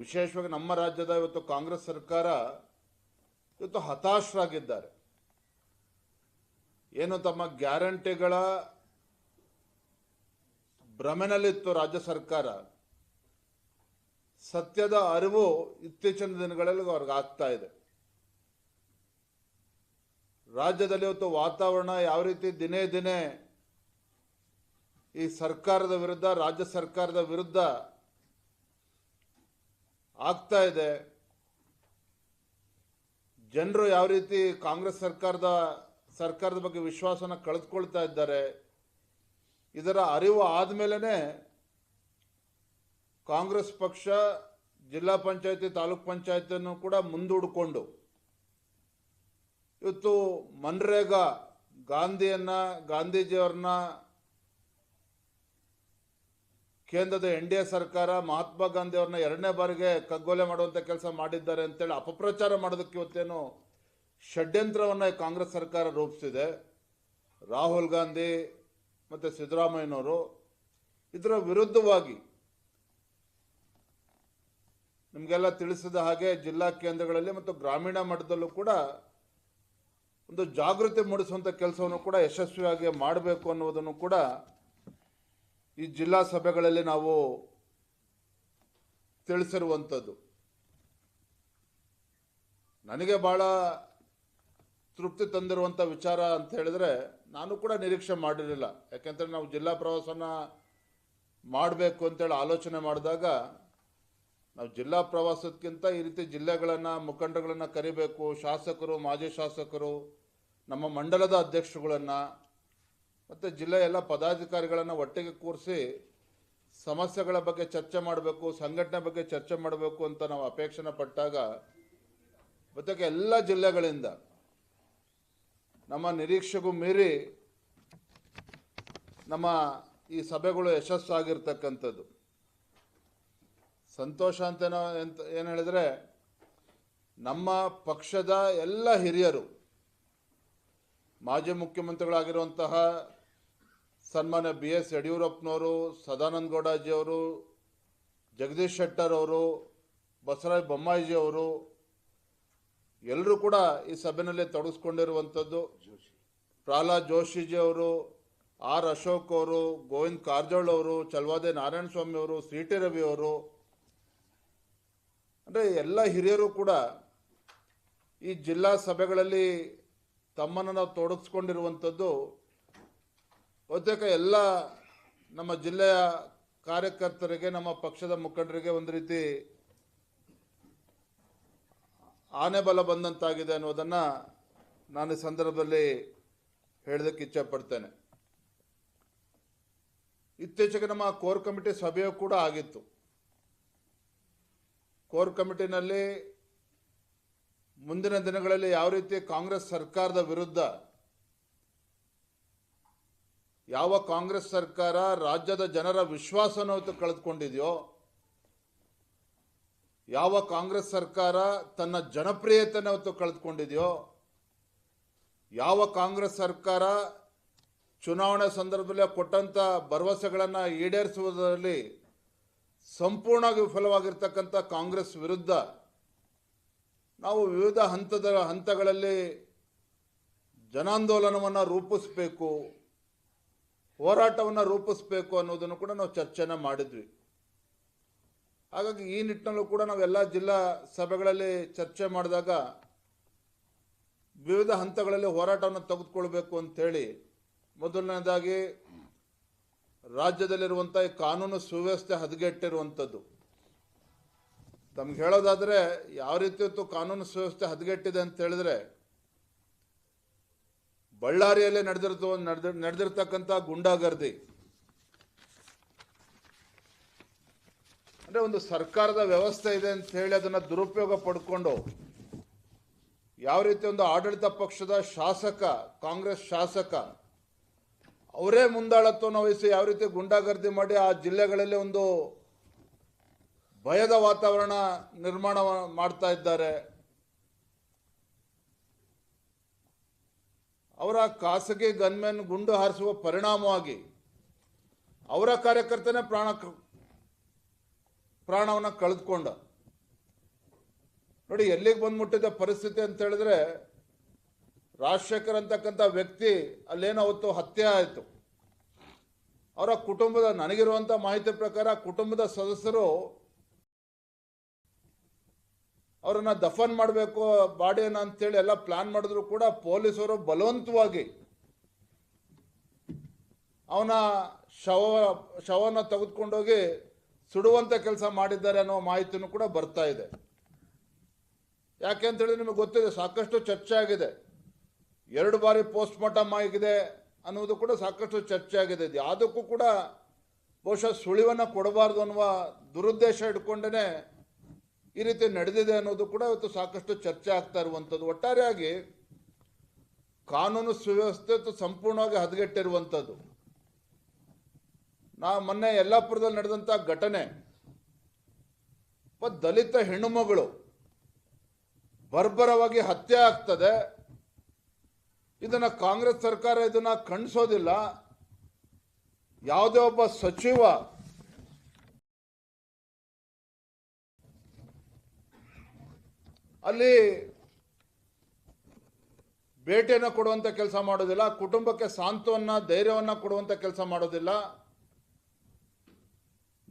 ವಿಶೇಷವಾಗಿ ನಮ್ಮ ರಾಜ್ಯದ ಇವತ್ತು ಕಾಂಗ್ರೆಸ್ ಸರ್ಕಾರ ಇವತ್ತು ಹತಾಶರಾಗಿದ್ದಾರೆ. ಏನು ತಮ್ಮ ಗ್ಯಾರಂಟಿಗಳ ಭ್ರಮೆನಲ್ಲಿತ್ತು ರಾಜ್ಯ ಸರ್ಕಾರ. ಸತ್ಯದ ಅರಿವು ಇತ್ತೀಚಿನ ದಿನಗಳಲ್ಲಿ ಅವ್ರಿಗೆ ಆಗ್ತಾ ಇದೆ. ರಾಜ್ಯದಲ್ಲಿ ಇವತ್ತು ವಾತಾವರಣ ಯಾವ ರೀತಿ ದಿನೇ ದಿನೇ ಈ ಸರ್ಕಾರದ ವಿರುದ್ಧ, ರಾಜ್ಯ ಸರ್ಕಾರದ ವಿರುದ್ಧ ಆಗ್ತಾ ಇದೆ. ಜನರು ಯಾವ ರೀತಿ ಕಾಂಗ್ರೆಸ್ ಸರ್ಕಾರದ ಸರ್ಕಾರದ ಬಗ್ಗೆ ವಿಶ್ವಾಸನ ಕಳೆದುಕೊಳ್ತಾ ಇದ್ದಾರೆ, ಇದರ ಅರಿವು ಆದಮೇಲೆ ಕಾಂಗ್ರೆಸ್ ಪಕ್ಷ ಜಿಲ್ಲಾ ಪಂಚಾಯತಿ, ತಾಲೂಕ್ ಪಂಚಾಯತಿಯನ್ನು ಕೂಡ ಮುಂದೂಡಿಕೊಂಡು, ಇವತ್ತು ಮನ್ರೇಗಾ ಗಾಂಧಿಯನ್ನು, ಗಾಂಧೀಜಿಯವ್ರನ್ನ ಕೇಂದ್ರದ ಎನ್ ಡಿ ಎ ಸರ್ಕಾರ ಮಹಾತ್ಮ ಗಾಂಧಿ ಅವ್ರನ್ನ ಎರಡನೇ ಬಾರಿಗೆ ಕಗ್ಗೊಲೆ ಮಾಡುವಂಥ ಕೆಲಸ ಮಾಡಿದ್ದಾರೆ ಅಂತೇಳಿ ಅಪಪ್ರಚಾರ ಮಾಡೋದಕ್ಕೆ ಇವತ್ತೇನು ಷಡ್ಯಂತ್ರವನ್ನು ಕಾಂಗ್ರೆಸ್ ಸರ್ಕಾರ ರೂಪಿಸಿದೆ. ರಾಹುಲ್ ಗಾಂಧಿ ಮತ್ತು ಸಿದ್ದರಾಮಯ್ಯನವರು ಇದರ ವಿರುದ್ಧವಾಗಿ ನಿಮಗೆಲ್ಲ ತಿಳಿಸಿದ ಹಾಗೆ ಜಿಲ್ಲಾ ಕೇಂದ್ರಗಳಲ್ಲಿ ಮತ್ತು ಗ್ರಾಮೀಣ ಮಟ್ಟದಲ್ಲೂ ಕೂಡ ಒಂದು ಜಾಗೃತಿ ಮೂಡಿಸುವಂಥ ಕೆಲಸವನ್ನು ಕೂಡ ಯಶಸ್ವಿಯಾಗಿ ಮಾಡಬೇಕು ಅನ್ನುವುದನ್ನು ಕೂಡ ಈ ಜಿಲ್ಲಾ ಸಭೆಗಳಲ್ಲಿ ನಾವು ತಿಳಿಸಿರುವಂಥದ್ದು. ನನಗೆ ಭಾಳ ತೃಪ್ತಿ ತಂದಿರುವಂಥ ವಿಚಾರ ಅಂತ ಹೇಳಿದ್ರೆ ನಾನು ಕೂಡ ನಿರೀಕ್ಷೆ ಮಾಡಿರಲಿಲ್ಲ. ಯಾಕೆಂದರೆ ನಾವು ಜಿಲ್ಲಾ ಪ್ರವಾಸನ ಮಾಡಬೇಕು ಅಂತೇಳಿ ಆಲೋಚನೆ ಮಾಡಿದಾಗ ನಾವು ಜಿಲ್ಲಾ ಪ್ರವಾಸಕ್ಕಿಂತ ಈ ರೀತಿ ಜಿಲ್ಲೆಗಳನ್ನು, ಮುಖಂಡಗಳನ್ನು ಕರಿಬೇಕು, ಶಾಸಕರು, ಮಾಜಿ ಶಾಸಕರು, ನಮ್ಮ ಮಂಡಲದ ಅಧ್ಯಕ್ಷರುಗಳನ್ನು ಮತ್ತು ಜಿಲ್ಲೆಯ ಎಲ್ಲ ಪದಾಧಿಕಾರಿಗಳನ್ನು ಒಟ್ಟಿಗೆ ಕೂರಿಸಿ ಸಮಸ್ಯೆಗಳ ಬಗ್ಗೆ ಚರ್ಚೆ ಮಾಡಬೇಕು, ಸಂಘಟನೆ ಬಗ್ಗೆ ಚರ್ಚೆ ಮಾಡಬೇಕು ಅಂತ ನಾವು ಅಪೇಕ್ಷೆ ಪಟ್ಟಾಗ ಜೊತೆಗೆ ಎಲ್ಲ ಜಿಲ್ಲೆಗಳಿಂದ ನಮ್ಮ ನಿರೀಕ್ಷೆಗೂ ಮೀರಿ ನಮ್ಮ ಈ ಸಭೆಗಳು ಯಶಸ್ಸಾಗಿರ್ತಕ್ಕಂಥದ್ದು. ಸಂತೋಷ ಅಂತ ಎಂತ ಏನು ಹೇಳಿದರೆ ನಮ್ಮ ಪಕ್ಷದ ಎಲ್ಲ ಹಿರಿಯರು, ಮಾಜಿ ಮುಖ್ಯಮಂತ್ರಿಗಳಾಗಿರುವಂತಹ ಸನ್ಮಾನ್ಯ ಬಿ ಎಸ್ ಯಡಿಯೂರಪ್ಪನವರು, ಸದಾನಂದ ಗೌಡಜಿಯವರು, ಜಗದೀಶ್ ಶೆಟ್ಟರ್ ಅವರು, ಬಸವರಾಜ ಬೊಮ್ಮಾಯಿಜಿ ಅವರು, ಎಲ್ಲರೂ ಕೂಡ ಈ ಸಭೆಯಲ್ಲಿ ತೊಡಗಿಸ್ಕೊಂಡಿರುವಂಥದ್ದು. ಪ್ರಹ್ಲಾದ್ ಜೋಶಿಜಿ ಅವರು, ಆರ್ ಅಶೋಕ್ ಅವರು, ಗೋವಿಂದ್ ಕಾರಜೋಳ್ ಅವರು, ಚಲ್ವಾದೇ ನಾರಾಯಣ ಸ್ವಾಮಿ ಅವರು ಸಿ ಟಿ ರವಿ ಅವರು. ಅಂದರೆ ಎಲ್ಲ ಹಿರಿಯರು ಕೂಡ ಈ ಜಿಲ್ಲಾ ಸಭೆಗಳಲ್ಲಿ ತಮ್ಮನ್ನು ನಾವು ತೊಡಗಿಸ್ಕೊಂಡಿರುವಂಥದ್ದು ಬಹುತೇಕ ಎಲ್ಲ ನಮ್ಮ ಜಿಲ್ಲೆಯ ಕಾರ್ಯಕರ್ತರಿಗೆ, ನಮ್ಮ ಪಕ್ಷದ ಮುಖಂಡರಿಗೆ ಒಂದು ರೀತಿ ಆನೆ ಬಲ ಬಂದಂತಾಗಿದೆ ಅನ್ನೋದನ್ನು ನಾನು ಈ ಸಂದರ್ಭದಲ್ಲಿ ಹೇಳೋದಕ್ಕೆ ಇಚ್ಛೆಪಡ್ತೇನೆ. ಇತ್ತೀಚೆಗೆ ನಮ್ಮ ಕೋರ್ ಕಮಿಟಿ ಸಭೆಯೂ ಕೂಡ ಆಗಿತ್ತು. ಕೋರ್ ಕಮಿಟಿನಲ್ಲಿ ಮುಂದಿನ ದಿನಗಳಲ್ಲಿ ಯಾವ ರೀತಿ ಕಾಂಗ್ರೆಸ್ ಸರ್ಕಾರದ ವಿರುದ್ಧ ಯಾವ ಕಾಂಗ್ರೆಸ್ ಸರ್ಕಾರ ರಾಜ್ಯದ ಜನರ ವಿಶ್ವಾಸನವತ್ತು ಕಳೆದುಕೊಂಡಿದೆಯೋ, ಯಾವ ಕಾಂಗ್ರೆಸ್ ಸರ್ಕಾರ ತನ್ನ ಜನಪ್ರಿಯತೆಯನ್ನು ಕಳೆದುಕೊಂಡಿದೆಯೋ, ಯಾವ ಕಾಂಗ್ರೆಸ್ ಸರ್ಕಾರ ಚುನಾವಣೆ ಸಂದರ್ಭದಲ್ಲಿ ಕೊಟ್ಟಂತ ಭರವಸೆಗಳನ್ನು ಈಡೇರಿಸುವುದರಲ್ಲಿ ಸಂಪೂರ್ಣವಾಗಿ ವಿಫಲವಾಗಿರ್ತಕ್ಕಂಥ ಕಾಂಗ್ರೆಸ್ ವಿರುದ್ಧ ನಾವು ವಿವಿಧ ಹಂತದ ಹಂತಗಳಲ್ಲಿ ಜನಾಂದೋಲನವನ್ನು ರೂಪಿಸಬೇಕು. ಹೋರಾಟವನ್ನು ರೂಪಿಸಬೇಕು ಅನ್ನೋದನ್ನು ಕೂಡ ನಾವು ಚರ್ಚೆನ ಮಾಡಿದ್ವಿ. ಹಾಗಾಗಿ ಈ ನಿಟ್ಟಿನಲ್ಲೂ ಕೂಡ ನಾವೆಲ್ಲ ಜಿಲ್ಲಾ ಸಭೆಗಳಲ್ಲಿ ಚರ್ಚೆ ಮಾಡಿದಾಗ ವಿವಿಧ ಹಂತಗಳಲ್ಲಿ ಹೋರಾಟವನ್ನು ತೆಗೆದುಕೊಳ್ಬೇಕು ಅಂಥೇಳಿ ಮೊದಲನೇದಾಗಿ ರಾಜ್ಯದಲ್ಲಿರುವಂಥ ಈ ಕಾನೂನು ಸುವ್ಯವಸ್ಥೆ ಹದಗೆಟ್ಟಿರುವಂಥದ್ದು. ತಮ್ಗೆ ಹೇಳೋದಾದರೆ ಯಾವ ರೀತಿಯತ್ತು ಕಾನೂನು ಸುವ್ಯವಸ್ಥೆ ಹದಗೆಟ್ಟಿದೆ ಅಂತ ಹೇಳಿದ್ರೆ ಬಳ್ಳಾರಿಯಲ್ಲಿ ನಡೆದಿರ್ತ ನಡೆದ, ನಡೆದಿರ್ತಕ್ಕಂಥ ಗುಂಡಾಗರ್ದಿ. ಅಂದರೆ ಒಂದು ಸರ್ಕಾರದ ವ್ಯವಸ್ಥೆ ಇದೆ ಅಂತ ಹೇಳಿ ಅದನ್ನು ದುರುಪಯೋಗ ಪಡ್ಕೊಂಡು ಯಾವ ರೀತಿ ಒಂದು ಆಡಳಿತ ಪಕ್ಷದ ಶಾಸಕ, ಕಾಂಗ್ರೆಸ್ ಶಾಸಕ, ಅವರೇ ಮುಂದಾಳತ್ವವನ್ನು ವಹಿಸಿ ಯಾವ ರೀತಿ ಗುಂಡಾಗರ್ದಿ ಮಾಡಿ ಆ ಜಿಲ್ಲೆಗಳಲ್ಲಿ ಒಂದು ಭಯದ ವಾತಾವರಣ ನಿರ್ಮಾಣ ಮಾಡ್ತಾ ಇದ್ದಾರೆ. ಅವರ ಖಾಸಗಿ ಗನ್ಮೆನ್ ಗುಂಡು ಹಾರಿಸುವ ಪರಿಣಾಮವಾಗಿ ಅವರ ಕಾರ್ಯಕರ್ತನೇ ಪ್ರಾಣ ಪ್ರಾಣವನ್ನು ಕಳೆದುಕೊಂಡ. ನೋಡಿ, ಎಲ್ಲಿಗೆ ಬಂದ್ಬಿಟ್ಟಿದ್ದ ಪರಿಸ್ಥಿತಿ ಅಂತ ಹೇಳಿದ್ರೆ, ರಾಜಶೇಖರ್ ಅಂತಕ್ಕಂಥ ವ್ಯಕ್ತಿ ಅಲ್ಲೇನೋ ಅವತ್ತು ಹತ್ಯೆ ಆಯಿತು. ಅವರ ಕುಟುಂಬದ ನನಗಿರುವಂಥ ಮಾಹಿತಿ ಪ್ರಕಾರ ಕುಟುಂಬದ ಸದಸ್ಯರು ಅವರನ್ನ ದಫನ್ ಮಾಡಬೇಕು, ಬಾಡಿಯನ್ನ ಅಂತೇಳಿ ಎಲ್ಲ ಪ್ಲಾನ್ ಮಾಡಿದ್ರು ಕೂಡ ಪೊಲೀಸರು ಬಲವಂತವಾಗಿ ಅವನ ಶವ, ಶವನ ತೆಗೆದುಕೊಂಡೋಗಿ ಸುಡುವಂಥ ಕೆಲಸ ಮಾಡಿದ್ದಾರೆ ಅನ್ನೋ ಮಾಹಿತಿನೂ ಕೂಡ ಬರ್ತಾ ಇದೆ. ಯಾಕೆ ಅಂತ ಹೇಳಿದ್ರೆ ನಿಮಗೆ ಗೊತ್ತಿದೆ, ಸಾಕಷ್ಟು ಚರ್ಚೆ ಆಗಿದೆ. ಎರಡು ಬಾರಿ ಪೋಸ್ಟ್ ಮಾರ್ಟಮ್ ಆಗಿದೆ ಅನ್ನೋದು ಕೂಡ ಸಾಕಷ್ಟು ಚರ್ಚೆ ಆಗಿದೆ. ಯಾವುದಕ್ಕೂ ಕೂಡ ಬಹುಶಃ ಸುಳಿವನ್ನು ಕೊಡಬಾರ್ದು ಅನ್ನುವ ದುರುದ್ದೇಶ ಇಟ್ಕೊಂಡೇ ಈ ರೀತಿ ನಡೆದಿದೆ ಅನ್ನೋದು ಕೂಡ ಇವತ್ತು ಸಾಕಷ್ಟು ಚರ್ಚೆ ಆಗ್ತಾ ಇರುವಂಥದ್ದು. ಒಟ್ಟಾರೆಯಾಗಿ ಕಾನೂನು ಸುವ್ಯವಸ್ಥೆ ಸಂಪೂರ್ಣವಾಗಿ ಹದಗೆಟ್ಟಿರುವಂಥದ್ದು. ನಾ ಮೊನ್ನೆ ಯಲ್ಲಾಪುರದಲ್ಲಿ ನಡೆದಂಥ ಘಟನೆ ದಲಿತ ಹೆಣ್ಣುಮಗಳು ಬರ್ಬರವಾಗಿ ಹತ್ಯೆ ಆಗ್ತದೆ, ಇದನ್ನ ಕಾಂಗ್ರೆಸ್ ಸರ್ಕಾರ ಇದನ್ನ ಖಂಡಿಸೋದಿಲ್ಲ. ಯಾವುದೇ ಒಬ್ಬ ಸಚಿವ ಅಲ್ಲಿ ಬೇಟೆಯನ್ನು ಕೊಡುವಂಥ ಕೆಲಸ ಮಾಡೋದಿಲ್ಲ, ಕುಟುಂಬಕ್ಕೆ ಸಾಂತ್ವನ ಧೈರ್ಯವನ್ನು ಕೊಡುವಂಥ ಕೆಲಸ ಮಾಡೋದಿಲ್ಲ.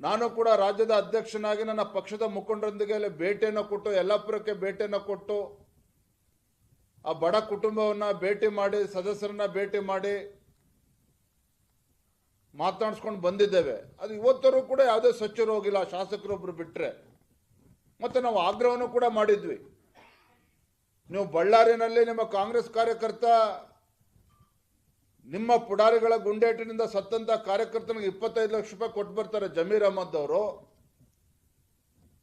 ನಾನು ಕೂಡ ರಾಜ್ಯದ ಅಧ್ಯಕ್ಷನಾಗಿ ನನ್ನ ಪಕ್ಷದ ಮುಖಂಡರೊಂದಿಗೆ ಅಲ್ಲಿ ಭೇಟಿಯನ್ನು ಕೊಟ್ಟು, ಯಲ್ಲಾಪುರಕ್ಕೆ ಭೇಟಿಯನ್ನು ಕೊಟ್ಟು, ಆ ಬಡ ಕುಟುಂಬವನ್ನು ಭೇಟಿ ಮಾಡಿ, ಸದಸ್ಯರನ್ನ ಭೇಟಿ ಮಾಡಿ ಮಾತಾಡಿಸ್ಕೊಂಡು ಬಂದಿದ್ದೇವೆ. ಅದು ಇವತ್ತರೂ ಕೂಡ ಯಾವುದೇ ಸಚಿವರು ಹೋಗಿಲ್ಲ ಶಾಸಕರೊಬ್ಬರು ಬಿಟ್ಟರೆ ಮತ್ತು ನಾವು ಆಗ್ರಹವನ್ನು ಕೂಡ ಮಾಡಿದ್ವಿ. ನೀವು ಬಳ್ಳಾರಿನಲ್ಲಿ ನಿಮ್ಮ ಕಾಂಗ್ರೆಸ್ ಕಾರ್ಯಕರ್ತ, ನಿಮ್ಮ ಪುಡಾರಿಗಳ ಗುಂಡೇಟಿನಿಂದ ಸತ್ತಂತ ಕಾರ್ಯಕರ್ತನಿಗೆ ಇಪ್ಪತ್ತೈದು ಲಕ್ಷ ರೂಪಾಯಿ ಕೊಟ್ಟು ಬರ್ತಾರೆ ಜಮೀರ್ ಅಹಮದ್ ಅವರು.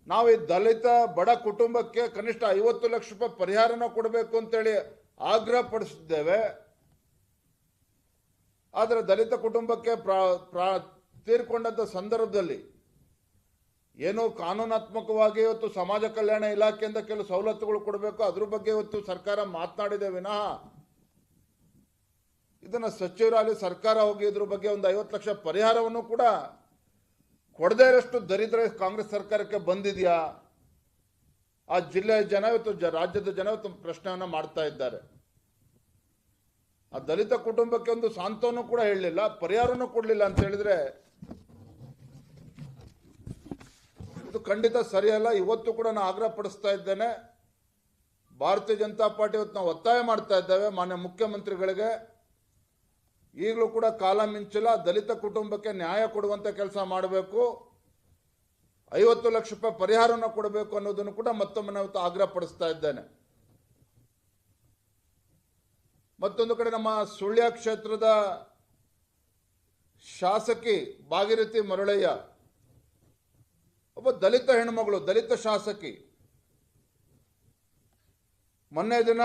ನಾವು ಈ ದಲಿತ ಬಡ ಕುಟುಂಬಕ್ಕೆ ಕನಿಷ್ಠ ಐವತ್ತು ಲಕ್ಷ ರೂಪಾಯಿ ಪರಿಹಾರನ ಕೊಡಬೇಕು ಅಂತೇಳಿ ಆಗ್ರಹ ಪಡಿಸಿದ್ದೇವೆ. ಆದರೆ ದಲಿತ ಕುಟುಂಬಕ್ಕೆ ಪ್ರಾ ಪ್ರಾ, ತೀರ್ಕೊಂಡಂಥ ಸಂದರ್ಭದಲ್ಲಿ ಏನೋ ಕಾನೂನಾತ್ಮಕವಾಗಿ ಇವತ್ತು ಸಮಾಜ ಕಲ್ಯಾಣ ಇಲಾಖೆಯಿಂದ ಕೆಲವು ಸವಲತ್ತುಗಳು ಕೊಡಬೇಕು, ಅದ್ರ ಬಗ್ಗೆ ಇವತ್ತು ಸರ್ಕಾರ ಮಾತನಾಡಿದೆ ವಿನಃ. ಇದನ್ನ ಸಚಿವರಾಗಲಿ ಸರ್ಕಾರ ಹೋಗಿ ಇದ್ರ ಬಗ್ಗೆ ಒಂದು ಐವತ್ತು ಲಕ್ಷ ಪರಿಹಾರವನ್ನು ಕೂಡ ಕೊಡದೇ ಇರೋಷ್ಟು ದರಿದ್ರ ಕಾಂಗ್ರೆಸ್ ಸರ್ಕಾರಕ್ಕೆ ಬಂದಿದೆಯಾ? ಆ ಜಿಲ್ಲೆಯ ಜನ ಇವತ್ತು ರಾಜ್ಯದ ಜನ ಇವತ್ತು ಪ್ರಶ್ನೆಯನ್ನು ಮಾಡ್ತಾ ಇದ್ದಾರೆ. ಆ ದಲಿತ ಕುಟುಂಬಕ್ಕೆ ಒಂದು ಸಾಂತ್ವನ ಕೂಡ ಹೇಳಲಿಲ್ಲ, ಪರಿಹಾರನೂ ಕೊಡಲಿಲ್ಲ ಅಂತ ಹೇಳಿದ್ರೆ ಖಂಡಿತ ಸರಿಯಲ್ಲ, ಇವತ್ತು ಕೂಡ ನಾನು ಆಗ್ರಹ ಪಡಿಸ್ತಾ ಇದ್ದೇನೆ. ಭಾರತೀಯ ಜನತಾ ಪಾರ್ಟಿ ಇವತ್ತು ನಾವು ಒತ್ತಾಯ ಮಾಡ್ತಾ ಇದ್ದೇವೆ, ಮಾನ್ಯ ಮುಖ್ಯಮಂತ್ರಿಗಳಿಗೆ. ಈಗಲೂ ಕೂಡ ಕಾಲ ಮಿಂಚಿಲ್ಲ, ದಲಿತ ಕುಟುಂಬಕ್ಕೆ ನ್ಯಾಯ ಕೊಡುವಂಥ ಕೆಲಸ ಮಾಡಬೇಕು. ಐವತ್ತು ಲಕ್ಷ ರೂಪಾಯಿ ಪರಿಹಾರವನ್ನು ಕೊಡಬೇಕು ಅನ್ನೋದನ್ನು ಕೂಡ ಮತ್ತೊಮ್ಮೆ ನಾವು ಆಗ್ರಹ ಪಡಿಸ್ತಾ ಇದ್ದೇನೆ. ಮತ್ತೊಂದು ಕಡೆ ನಮ್ಮ ಸುಳ್ಯ ಕ್ಷೇತ್ರದ ಶಾಸಕಿ ಭಾಗೀರಥಿ ಮರಳಯ್ಯ ಒಬ್ಬ ದಲಿತ ಹೆಣ್ಮಗಳು ದಲಿತ ಶಾಸಕಿ. ಮೊನ್ನೆ ದಿನ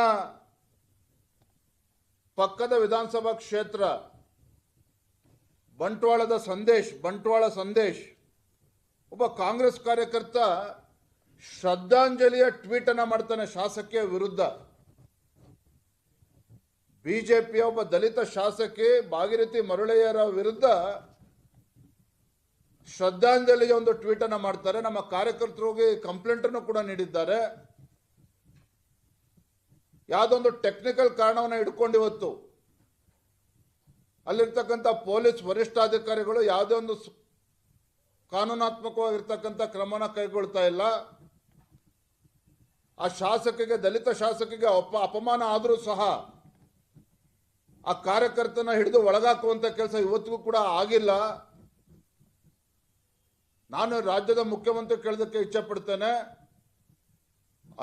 ಪಕ್ಕದ ವಿಧಾನಸಭಾ ಕ್ಷೇತ್ರ ಬಂಟ್ವಾಳದ ಸಂದೇಶ್, ಬಂಟ್ವಾಳ ಸಂದೇಶ್, ಒಬ್ಬ ಕಾಂಗ್ರೆಸ್ ಕಾರ್ಯಕರ್ತ ಶ್ರದ್ಧಾಂಜಲಿಯ ಟ್ವೀಟ್ ಅನ್ನ ಮಾಡ್ತಾನೆ ಶಾಸಕಿಯ ವಿರುದ್ಧ. ಬಿಜೆಪಿಯ ಒಬ್ಬ ದಲಿತ ಶಾಸಕಿ ಭಾಗಿರಥಿ ಮರುಳಯ್ಯರ ವಿರುದ್ಧ ಶ್ರದ್ಧಾಂಜಲಿಗೆ ಒಂದು ಟ್ವೀಟ್ ಅನ್ನು ಮಾಡ್ತಾರೆ. ನಮ್ಮ ಕಾರ್ಯಕರ್ತರು ಹೋಗಿ ಕಂಪ್ಲೇಂಟ್ ಅನ್ನು ಕೂಡ ನೀಡಿದ್ದಾರೆ. ಯಾವುದೊಂದು ಟೆಕ್ನಿಕಲ್ ಕಾರಣವನ್ನು ಇಟ್ಕೊಂಡು ಇವತ್ತು ಅಲ್ಲಿರ್ತಕ್ಕಂಥ ಪೊಲೀಸ್ ವರಿಷ್ಠಾಧಿಕಾರಿಗಳು ಯಾವುದೇ ಒಂದು ಕಾನೂನಾತ್ಮಕವಾಗಿರ್ತಕ್ಕಂಥ ಕ್ರಮನ ಕೈಗೊಳ್ತಾ ಇಲ್ಲ. ಆ ಶಾಸಕಿಗೆ ದಲಿತ ಶಾಸಕಿಗೆ ಅಪ, ಅಪಮಾನ ಆದರೂ ಸಹ ಆ ಕಾರ್ಯಕರ್ತನ ಹಿಡಿದು ಒಳಗಾಕುವಂಥ ಕೆಲಸ ಇವತ್ತಿಗೂ ಕೂಡ ಆಗಿಲ್ಲ. ನಾನು ರಾಜ್ಯದ ಮುಖ್ಯಮಂತ್ರಿ ಕೇಳೋದಕ್ಕೆ ಇಚ್ಛೆ ಪಡ್ತೇನೆ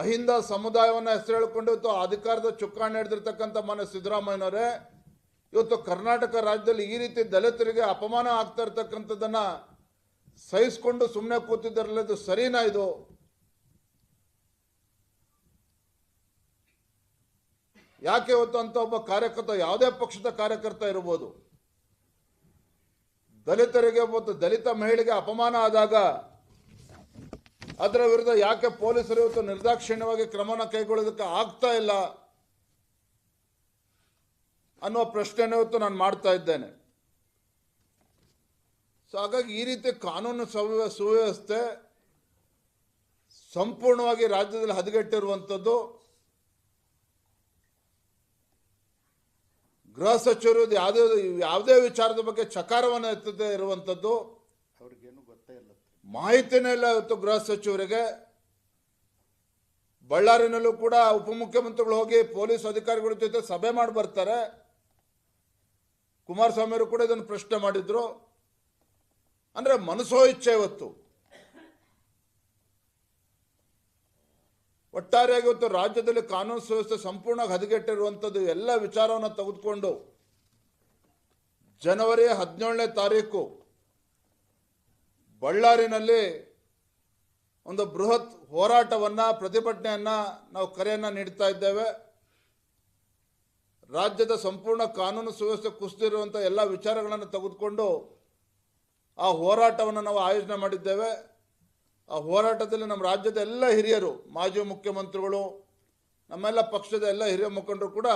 ಅಹಿಂದ ಸಮುದಾಯವನ್ನು ಹೆಸರು ಹೇಳಿಕೊಂಡು ಇವತ್ತು ಅಧಿಕಾರದ ಚುಕ್ಕಾಣಿ ಹಿಡಿದಿರ್ತಕ್ಕಂಥ ಮಾನ್ಯ ಸಿದ್ದರಾಮಯ್ಯನವರೇ, ಇವತ್ತು ಕರ್ನಾಟಕ ರಾಜ್ಯದಲ್ಲಿ ಈ ರೀತಿ ದಲಿತರಿಗೆ ಅಪಮಾನ ಆಗ್ತಾ ಇರ್ತಕ್ಕಂಥದ್ದನ್ನ ಸಹಿಸ್ಕೊಂಡು ಸುಮ್ಮನೆ ಕೂತಿದ್ದಾರಲ್ಲ, ಇದು ಸರಿನಾ ಇದು? ಯಾಕೆ ಇವತ್ತು ಅಂತ ಒಬ್ಬ ಕಾರ್ಯಕರ್ತ, ಯಾವುದೇ ಪಕ್ಷದ ಕಾರ್ಯಕರ್ತ ಇರಬಹುದು ದಲಿತರಿಗೆ ಮತ್ತು ದಲಿತ ಮಹಿಳೆಗೆ ಅಪಮಾನ ಆದಾಗ ಅದರ ವಿರುದ್ಧ ಯಾಕೆ ಪೊಲೀಸರು ಇವತ್ತು ನಿರ್ದಾಕ್ಷಿಣ್ಯವಾಗಿ ಕ್ರಮನ ಕೈಗೊಳ್ಳೋದಕ್ಕೆ ಆಗ್ತಾ ಇಲ್ಲ ಅನ್ನುವ ಪ್ರಶ್ನೆನ ಇವತ್ತು ನಾನು ಮಾಡ್ತಾ ಇದ್ದೇನೆ. ಸೊ ಹಾಗಾಗಿ ಈ ರೀತಿ ಕಾನೂನು ಸವ್ಯ, ಸುವ್ಯವಸ್ಥೆ ಸಂಪೂರ್ಣವಾಗಿ ರಾಜ್ಯದಲ್ಲಿ ಹದಗೆಟ್ಟಿರುವಂಥದ್ದು ಗೃಹ ಸಚಿವರು ಯಾವುದೇ ಯಾವುದೇ ವಿಚಾರದ ಬಗ್ಗೆ ಚಕಾರವನ್ನು ಎತ್ತದೇ ಇರುವಂಥದ್ದು ಅವ್ರಿಗೇನು ಗೊತ್ತೇ ಇಲ್ಲ. ಮಾಹಿತಿನೇ ಇಲ್ಲ ಇವತ್ತು ಗೃಹ ಸಚಿವರಿಗೆ. ಬಳ್ಳಾರಿನಲ್ಲೂ ಕೂಡ ಉಪಮುಖ್ಯಮಂತ್ರಿಗಳು ಹೋಗಿ ಪೊಲೀಸ್ ಅಧಿಕಾರಿಗಳ ಜೊತೆ ಸಭೆ ಮಾಡಿ ಬರ್ತಾರೆ. ಕುಮಾರಸ್ವಾಮಿಯವರು ಕೂಡ ಇದನ್ನು ಪ್ರಶ್ನೆ ಮಾಡಿದ್ರು. ಅಂದ್ರೆ ಮನಸೋ ಇಚ್ಛೆ ಇವತ್ತು. ಒಟ್ಟಾರೆಯಾಗಿ ಇವತ್ತು ರಾಜ್ಯದಲ್ಲಿ ಕಾನೂನು ಸುವ್ಯವಸ್ಥೆ ಸಂಪೂರ್ಣ ಹದಗೆಟ್ಟಿರುವಂಥದ್ದು ಎಲ್ಲ ವಿಚಾರವನ್ನು ತೆಗೆದುಕೊಂಡು ಜನವರಿ ಹದಿನೇಳನೇ ತಾರೀಕು ಬಳ್ಳಾರಿನಲ್ಲಿ ಒಂದು ಬೃಹತ್ ಹೋರಾಟವನ್ನು, ಪ್ರತಿಭಟನೆಯನ್ನು ನಾವು ಕರೆಯನ್ನು ನೀಡ್ತಾ ಇದ್ದೇವೆ. ರಾಜ್ಯದ ಸಂಪೂರ್ಣ ಕಾನೂನು ಸುವ್ಯವಸ್ಥೆ ಕುಸಿದಿರುವಂಥ ಎಲ್ಲ ವಿಚಾರಗಳನ್ನು ತೆಗೆದುಕೊಂಡು ಆ ಹೋರಾಟವನ್ನು ನಾವು ಆಯೋಜನೆ ಮಾಡಿದ್ದೇವೆ. ಆ ಹೋರಾಟದಲ್ಲಿ ನಮ್ಮ ರಾಜ್ಯದ ಎಲ್ಲ ಹಿರಿಯರು, ಮಾಜಿ ಮುಖ್ಯಮಂತ್ರಿಗಳು, ನಮ್ಮೆಲ್ಲ ಪಕ್ಷದ ಎಲ್ಲ ಹಿರಿಯ ಮುಖಂಡರು ಕೂಡ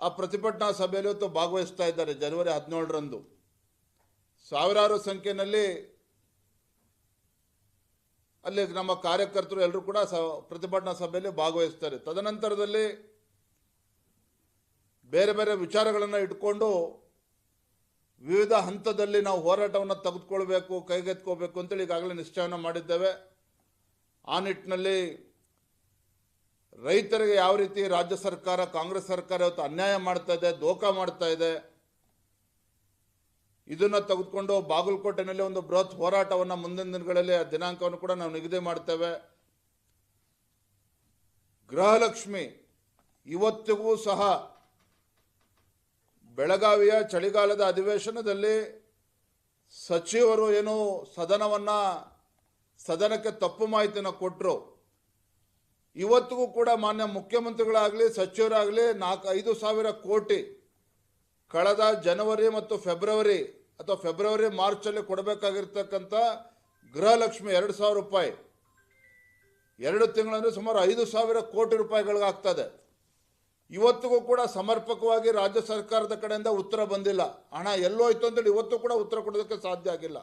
ಆ ಪ್ರತಿಭಟನಾ ಸಭೆಯಲ್ಲಿ ಇವತ್ತು ಭಾಗವಹಿಸ್ತಾ ಇದ್ದಾರೆ ಜನವರಿ ಹದಿನೇಳರಂದು. ಸಾವಿರಾರು ಸಂಖ್ಯೆಯಲ್ಲಿ ಅಲ್ಲಿ ನಮ್ಮ ಕಾರ್ಯಕರ್ತರು ಎಲ್ಲರೂ ಕೂಡ ಸ ಪ್ರತಿಭಟನಾ ಸಭೆಯಲ್ಲಿ ಭಾಗವಹಿಸ್ತಾರೆ. ತದನಂತರದಲ್ಲಿ ಬೇರೆ ಬೇರೆ ವಿಚಾರಗಳನ್ನು ಇಟ್ಕೊಂಡು ವಿವಿಧ ಹಂತದಲ್ಲಿ ನಾವು ಹೋರಾಟವನ್ನು ತೆಗೆದುಕೊಳ್ಬೇಕು ಕೈಗೆತ್ಕೋಬೇಕು ಅಂತೇಳಿ ಈಗಾಗಲೇ ನಿಶ್ಚಯವನ್ನು ಮಾಡಿದ್ದೇವೆ. ಆ ನಿಟ್ಟಿನಲ್ಲಿ ರೈತರಿಗೆ ಯಾವ ರೀತಿ ರಾಜ್ಯ ಸರ್ಕಾರ, ಕಾಂಗ್ರೆಸ್ ಸರ್ಕಾರ ಇವತ್ತು ಅನ್ಯಾಯ ಮಾಡ್ತಾ ಇದೆ, ದೋಖಾ ಮಾಡ್ತಾ ಇದೆ, ಇದನ್ನು ತೆಗೆದುಕೊಂಡು ಬಾಗಲಕೋಟೆನಲ್ಲಿ ಒಂದು ಬೃಹತ್ ಹೋರಾಟವನ್ನು ಮುಂದಿನ ದಿನಗಳಲ್ಲಿ, ಆ ದಿನಾಂಕವನ್ನು ಕೂಡ ನಾವು ನಿಗದಿ ಮಾಡ್ತೇವೆ. ಗೃಹಲಕ್ಷ್ಮಿ, ಇವತ್ತಿಗೂ ಸಹ ಬೆಳಗಾವಿಯ ಚಳಿಗಾಲದ ಅಧಿವೇಶನದಲ್ಲಿ ಸಚಿವರು ಏನು ಸದನವನ್ನ, ಸದನಕ್ಕೆ ತಪ್ಪು ಮಾಹಿತಿಯನ್ನು ಕೊಟ್ಟರು ಇವತ್ತಿಗೂ ಕೂಡ ಮಾನ್ಯ ಮುಖ್ಯಮಂತ್ರಿಗಳಾಗಲಿ, ಸಚಿವರಾಗಲಿ ನಾಲ್ಕು ಐದು ಸಾವಿರ ಕೋಟಿ ಕಳೆದ ಜನವರಿ ಮತ್ತು ಫೆಬ್ರವರಿ ಅಥವಾ ಫೆಬ್ರವರಿ, ಮಾರ್ಚಲ್ಲಿ ಕೊಡಬೇಕಾಗಿರ್ತಕ್ಕಂಥ ಗೃಹಲಕ್ಷ್ಮಿ ಎರಡು ಸಾವಿರ ರೂಪಾಯಿ. ಎರಡು ತಿಂಗಳಂದ್ರೆ ಸುಮಾರು ಐದು ಸಾವಿರ ಕೋಟಿ ರೂಪಾಯಿಗಳಿಗಾಗ್ತದೆ. ಇವತ್ತಿಗೂ ಕೂಡ ಸಮರ್ಪಕವಾಗಿ ರಾಜ್ಯ ಸರ್ಕಾರದ ಕಡೆಯಿಂದ ಉತ್ತರ ಬಂದಿಲ್ಲ. ಹಣ ಎಲ್ಲೋಯ್ತು ಅಂತೇಳಿ ಇವತ್ತು ಕೂಡ ಉತ್ತರ ಕೊಡೋದಕ್ಕೆ ಸಾಧ್ಯ ಆಗಿಲ್ಲ.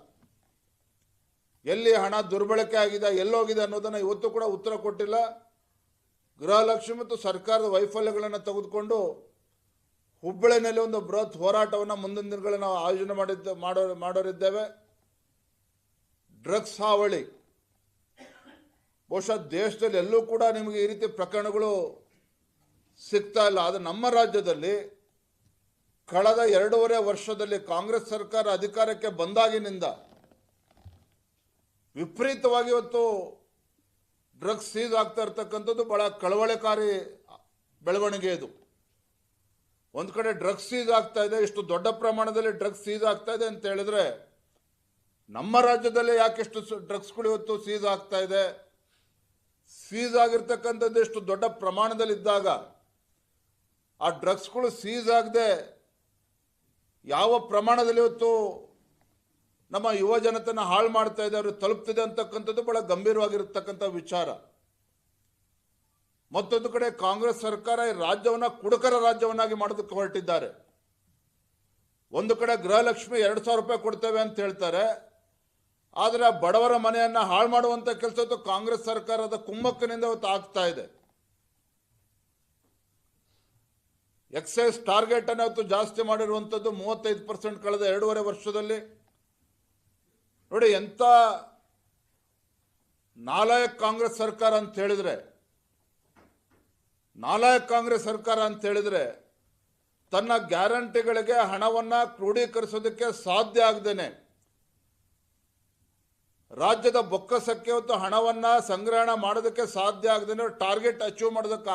ಎಲ್ಲಿ ಹಣ ದುರ್ಬಳಕೆ ಆಗಿದೆ, ಎಲ್ಲೋಗಿದೆ ಅನ್ನೋದನ್ನು ಇವತ್ತು ಕೂಡ ಉತ್ತರ ಕೊಟ್ಟಿಲ್ಲ. ಗೃಹಲಕ್ಷ್ಮಿ ಮತ್ತು ಸರ್ಕಾರದ ವೈಫಲ್ಯಗಳನ್ನು ತೆಗೆದುಕೊಂಡು ಹುಬ್ಬಳ್ಳಿನಲ್ಲಿ ಒಂದು ಬೃಹತ್ ಹೋರಾಟವನ್ನು ಮುಂದಿನ ದಿನಗಳಲ್ಲಿ ನಾವು ಆಯೋಜನೆ ಮಾಡಿದ್ದ, ಮಾಡೋ, ಮಾಡೋರಿದ್ದೇವೆ. ಡ್ರಗ್ಸ್ ಹಾವಳಿ. ಬಹುಶಃ ದೇಶದಲ್ಲಿ ಎಲ್ಲೂ ಕೂಡ ನಿಮಗೆ ಈ ರೀತಿ ಪ್ರಕರಣಗಳು ಸಿಗ್ತಾ ಇಲ್ಲ. ಆದರೆ ನಮ್ಮ ರಾಜ್ಯದಲ್ಲಿ ಕಳೆದ ಎರಡೂವರೆ ವರ್ಷದಲ್ಲಿ ಕಾಂಗ್ರೆಸ್ ಸರ್ಕಾರ ಅಧಿಕಾರಕ್ಕೆ ಬಂದಾಗಿನಿಂದ ವಿಪರೀತವಾಗಿ ಇವತ್ತು ಡ್ರಗ್ಸ್ ಸೀಸ್ ಆಗ್ತಾ ಇರ್ತಕ್ಕಂಥದ್ದು ಬಹಳ ಕಳವಳಕಾರಿ ಬೆಳವಣಿಗೆ ಇದು. ಒಂದು ಕಡೆ ಡ್ರಗ್ಸ್ ಸೀಸ್ ಆಗ್ತಾ ಇದೆ, ಇಷ್ಟು ದೊಡ್ಡ ಪ್ರಮಾಣದಲ್ಲಿ ಡ್ರಗ್ಸ್ ಸೀಸ್ ಆಗ್ತಾ ಇದೆ ಅಂತ ಹೇಳಿದ್ರೆ ನಮ್ಮ ರಾಜ್ಯದಲ್ಲಿ ಯಾಕೆಷ್ಟು ಡ್ರಗ್ಸ್ಗಳು ಇವತ್ತು ಸೀಸ್ ಆಗ್ತಾ ಇದೆ? ಸೀಸ್ ಆಗಿರ್ತಕ್ಕಂಥದ್ದು ಇಷ್ಟು ದೊಡ್ಡ ಪ್ರಮಾಣದಲ್ಲಿ ಇದ್ದಾಗ ಆ ಡ್ರಗ್ಸ್ಗಳು ಸೀಸ್ ಆಗದೆ ಯಾವ ಪ್ರಮಾಣದಲ್ಲಿ ಇವತ್ತು ನಮ್ಮ ಯುವ ಜನತನ ಹಾಳು ಮಾಡ್ತಾ ಅವರು ತಲುಪ್ತಿದೆ ಅಂತಕ್ಕಂಥದ್ದು ಬಹಳ ಗಂಭೀರವಾಗಿರತಕ್ಕಂಥ ವಿಚಾರ. ಮತ್ತೊಂದು ಕಡೆ ಕಾಂಗ್ರೆಸ್ ಸರ್ಕಾರ ಈ ರಾಜ್ಯವನ್ನ ಕುಡುಕರ ರಾಜ್ಯವನ್ನಾಗಿ ಮಾಡೋದಕ್ಕೆ ಹೊರಟಿದ್ದಾರೆ. ಒಂದು ಕಡೆ ಗೃಹಲಕ್ಷ್ಮಿ ಎರಡು ಸಾವಿರ ರೂಪಾಯಿ ಕೊಡ್ತೇವೆ ಅಂತ ಹೇಳ್ತಾರೆ. ಆದರೆ ಬಡವರ ಮನೆಯನ್ನ ಹಾಳು ಮಾಡುವಂತ ಕೆಲಸ ಕಾಂಗ್ರೆಸ್ ಸರ್ಕಾರದ ಕುಮ್ಮಕ್ಕನಿಂದ ಇವತ್ತು ಆಗ್ತಾ ಇದೆ. ಎಕ್ಸೈಸ್ ಟಾರ್ಗೆಟ್ ಅನ್ನು ಇವತ್ತು ಜಾಸ್ತಿ ಮಾಡಿರುವಂಥದ್ದು ಮೂವತ್ತೈದು ಪರ್ಸೆಂಟ್ ಕಳೆದ ಎರಡೂವರೆ ವರ್ಷದಲ್ಲಿ. ನೋಡಿ ಎಂಥ ನಾಲಾಯಕ್ ಕಾಂಗ್ರೆಸ್ ಸರ್ಕಾರ ಅಂತ ಹೇಳಿದ್ರೆ, ನಾಲಾಯಕ್ ಕಾಂಗ್ರೆಸ್ ಸರ್ಕಾರ ಅಂತ ಹೇಳಿದ್ರೆ ತನ್ನ ಗ್ಯಾರಂಟಿಗಳಿಗೆ ಹಣವನ್ನು ಕ್ರೋಢೀಕರಿಸೋದಕ್ಕೆ ಸಾಧ್ಯ ಆಗದೇನೆ. ರಾಜ್ಯದ ಬೊಕ್ಕಸಕ್ಕೆ ಹೊತ್ತು ಹಣವನ್ನು ಸಂಗ್ರಹಣ ಮಾಡೋದಕ್ಕೆ ಸಾಧ್ಯ ಆಗದೇನೆ ಟಾರ್ಗೆಟ್ ಅಚೀವ್ ಮಾಡೋದಕ್ಕೆ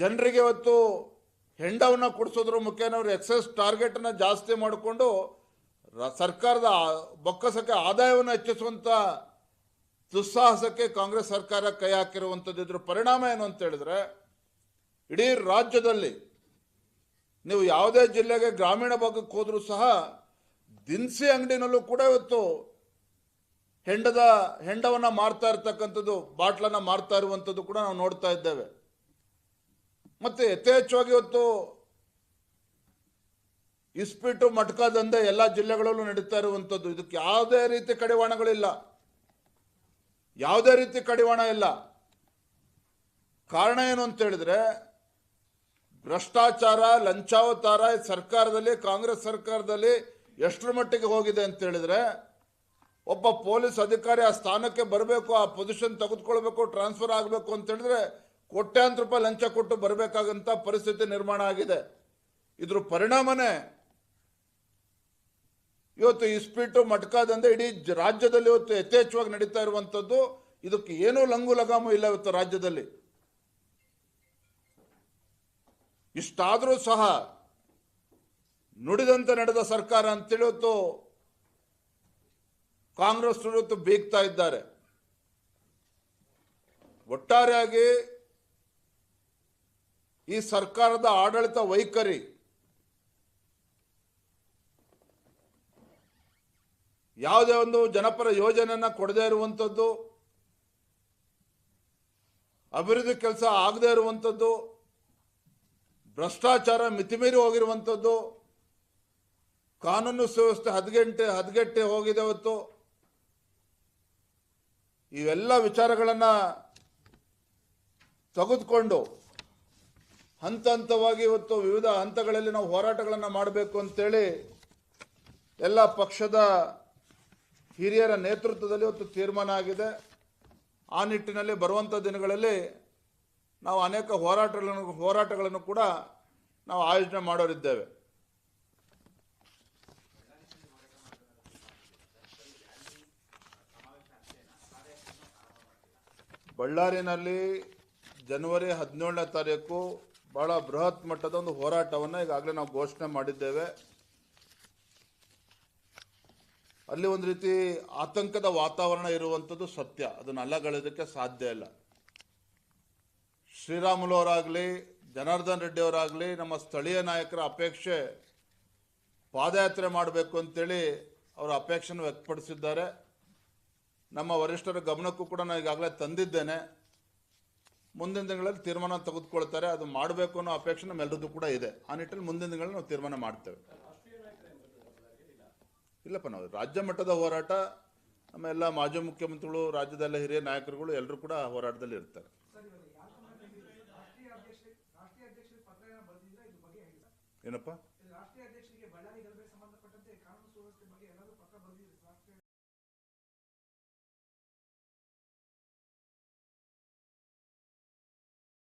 ಜನರಿಗೆ ಇವತ್ತು ಹೆಂಡವನ್ನ ಕೊಡಿಸೋದ್ರ ಮುಖೇನ ಅವರು ಎಕ್ಸೈಸ್ ಟಾರ್ಗೆಟನ್ನು ಜಾಸ್ತಿ ಮಾಡಿಕೊಂಡು ಸರ್ಕಾರದ ಬೊಕ್ಕಸಕ್ಕೆ ಆದಾಯವನ್ನು ಹೆಚ್ಚಿಸುವಂಥ ದುಸ್ಸಾಹಸಕ್ಕೆ ಕಾಂಗ್ರೆಸ್ ಸರ್ಕಾರ ಕೈ ಹಾಕಿರುವಂಥದ್ದು ಇದ್ರ ಪರಿಣಾಮ ಏನು ಅಂತ ಹೇಳಿದ್ರೆ, ಇಡೀ ರಾಜ್ಯದಲ್ಲಿ ನೀವು ಯಾವುದೇ ಜಿಲ್ಲೆಗೆ ಗ್ರಾಮೀಣ ಭಾಗಕ್ಕೆ ಹೋದರೂ ಸಹ ದಿನಸಿ ಅಂಗಡಿನಲ್ಲೂ ಕೂಡ ಇವತ್ತು ಹೆಂಡದ, ಹೆಂಡವನ್ನು ಮಾರ್ತಾ ಇರ್ತಕ್ಕಂಥದ್ದು, ಬಾಟ್ಲನ್ನು ಮಾರ್ತಾ ಇರುವಂಥದ್ದು ಕೂಡ ನಾವು ನೋಡ್ತಾ ಇದ್ದೇವೆ. ಮತ್ತೆ ಯಥೇಚ್ಛವಾಗಿ ಇವತ್ತು ಇಸ್ಪಿಟ್ಟು ಮಟ್ಕ ದಂಧೆ ಎಲ್ಲ ಜಿಲ್ಲೆಗಳಲ್ಲೂ ನಡೀತಾ ಇರುವಂಥದ್ದು ಇದಕ್ಕೆ ಯಾವುದೇ ರೀತಿ ಕಡಿವಾಣಗಳಿಲ್ಲ. ಯಾವುದೇ ರೀತಿ ಕಡಿವಾಣ ಇಲ್ಲ. ಕಾರಣ ಏನು ಅಂತ ಹೇಳಿದ್ರೆ, ಭ್ರಷ್ಟಾಚಾರ, ಲಂಚಾವತಾರ ಸರ್ಕಾರದಲ್ಲಿ, ಕಾಂಗ್ರೆಸ್ ಸರ್ಕಾರದಲ್ಲಿ ಎಷ್ಟರ ಮಟ್ಟಿಗೆ ಹೋಗಿದೆ ಅಂತ ಹೇಳಿದ್ರೆ, ಒಬ್ಬ ಪೊಲೀಸ್ ಅಧಿಕಾರಿ ಆ ಸ್ಥಾನಕ್ಕೆ ಬರಬೇಕು, ಆ ಪೊಸಿಷನ್ ತೆಗೆದುಕೊಳ್ಬೇಕು ಟ್ರಾನ್ಸ್ಫರ್ ಆಗಬೇಕು ಅಂತ ಹೇಳಿದ್ರೆ ಕೋಟ್ಯಾಂತರ ರೂಪಾಯಿ ಲಂಚ ಕೊಟ್ಟು ಬರಬೇಕಾಗಂತ ಪರಿಸ್ಥಿತಿ ನಿರ್ಮಾಣ ಆಗಿದೆ. ಇದ್ರ ಪರಿಣಾಮನೇ ಇವತ್ತು ಇಸ್ಪೀಟು ಮಟ್ಕಾದಂದೆ ಇಡೀ ರಾಜ್ಯದಲ್ಲಿ ಇವತ್ತು ಯಥೇಚ್ಛವಾಗಿ ನಡೀತಾ ಇರುವಂಥದ್ದು ಇದಕ್ಕೆ ಏನೂ ಲಂಗು ಲಗಾಮು ಇಲ್ಲ ಇವತ್ತು ರಾಜ್ಯದಲ್ಲಿ. ಇಷ್ಟಾದರೂ ಸಹ ನುಡಿದಂತೆ ನಡೆದ ಸರ್ಕಾರ ಅಂತೇಳಿ ಇವತ್ತು ಕಾಂಗ್ರೆಸ್ ಇವತ್ತು ಬೀಗ್ತಾ ಇದ್ದಾರೆ. ಒಟ್ಟಾರೆಯಾಗಿ ಈ ಸರ್ಕಾರದ ಆಡಳಿತ ವೈಖರಿ. ಯಾವುದೇ ಒಂದು ಜನಪರ ಯೋಜನೆಯನ್ನ ಕೊಡದೇ ಇರುವಂಥದ್ದು ಅಭಿವೃದ್ಧಿ ಕೆಲಸ ಆಗದೇ ಇರುವಂಥದ್ದು ಭ್ರಷ್ಟಾಚಾರ ಮಿತಿಮೀರಿ ಹೋಗಿರುವಂಥದ್ದು ಕಾನೂನು ಸುವ್ಯವಸ್ಥೆ ಹದಗೆಂಟೆ, ಹದಗೆಟ್ಟೆ ಹೋಗಿದೆ ಹೊತ್ತು, ಇವೆಲ್ಲ ವಿಚಾರಗಳನ್ನು ತೆಗೆದುಕೊಂಡು ಹಂತ ಹಂತವಾಗಿ ಇವತ್ತು ವಿವಿಧ ಹಂತಗಳಲ್ಲಿ ನಾವು ಹೋರಾಟಗಳನ್ನು ಮಾಡಬೇಕು ಅಂತೇಳಿ ಎಲ್ಲ ಪಕ್ಷದ ಹಿರಿಯರ ನೇತೃತ್ವದಲ್ಲಿ ಇವತ್ತು ತೀರ್ಮಾನ ಆಗಿದೆ. ಆ ನಿಟ್ಟಿನಲ್ಲಿ ಬರುವಂಥ ದಿನಗಳಲ್ಲಿ ನಾವು ಅನೇಕ ಹೋರಾಟಗಳನ್ನು ಹೋರಾಟಗಳನ್ನು ಕೂಡ ನಾವು ಆಯೋಜನೆ ಮಾಡೋರಿದ್ದೇವೆ. ಬಳ್ಳಾರಿನಲ್ಲಿ ಜನವರಿ ಹದಿನೇಳನೇ ತಾರೀಕು ಬಹಳ ಬೃಹತ್ ಮಟ್ಟದ ಒಂದು ಹೋರಾಟವನ್ನು ಈಗಾಗಲೇ ನಾವು ಘೋಷಣೆ ಮಾಡಿದ್ದೇವೆ. ಅಲ್ಲಿ ಒಂದು ರೀತಿ ಆತಂಕದ ವಾತಾವರಣ ಇರುವಂಥದ್ದು ಸತ್ಯ. ಅದನ್ನ ಅಲ್ಲಗಳೋದಕ್ಕೆ ಸಾಧ್ಯ ಇಲ್ಲ. ಶ್ರೀರಾಮುಲು ಅವರಾಗಲಿ ಜನಾರ್ದನ್ ರೆಡ್ಡಿ ಅವರಾಗಲಿ ನಮ್ಮ ಸ್ಥಳೀಯ ನಾಯಕರ ಅಪೇಕ್ಷೆ ಪಾದಯಾತ್ರೆ ಮಾಡಬೇಕು ಅಂತೇಳಿ ಅವರ ಅಪೇಕ್ಷೆಯನ್ನು ವ್ಯಕ್ತಪಡಿಸಿದ್ದಾರೆ. ನಮ್ಮ ವರಿಷ್ಠರ ಗಮನಕ್ಕೂ ಕೂಡ ನಾನು ಈಗಾಗಲೇ ತಂದಿದ್ದೇನೆ. ಮುಂದಿನ ದಿನಗಳಲ್ಲಿ ತೀರ್ಮಾನ ತೆಗೆದುಕೊಳ್ತಾರೆ, ಅದು ಮಾಡಬೇಕು ಅನ್ನೋ ಅಪೇಕ್ಷೆ ನಮ್ಮೆಲ್ಲರದ್ದು ಕೂಡ ಇದೆ. ಆ ನಿಟ್ಟಲ್ಲಿ ಮುಂದಿನ ದಿನಗಳಲ್ಲಿ ನಾವು ತೀರ್ಮಾನ ಮಾಡ್ತೇವೆ. ಇಲ್ಲಪ್ಪ, ನಾವು ರಾಜ್ಯ ಮಟ್ಟದ ಹೋರಾಟ, ನಮ್ಮ ಎಲ್ಲ ಮಾಜಿ ಮುಖ್ಯಮಂತ್ರಿಗಳು ರಾಜ್ಯದ ಎಲ್ಲ ಹಿರಿಯ ನಾಯಕರುಗಳು ಎಲ್ಲರೂ ಕೂಡ ಹೋರಾಟದಲ್ಲಿ ಇರ್ತಾರೆ. ರಾಷ್ಟ್ರೀಯ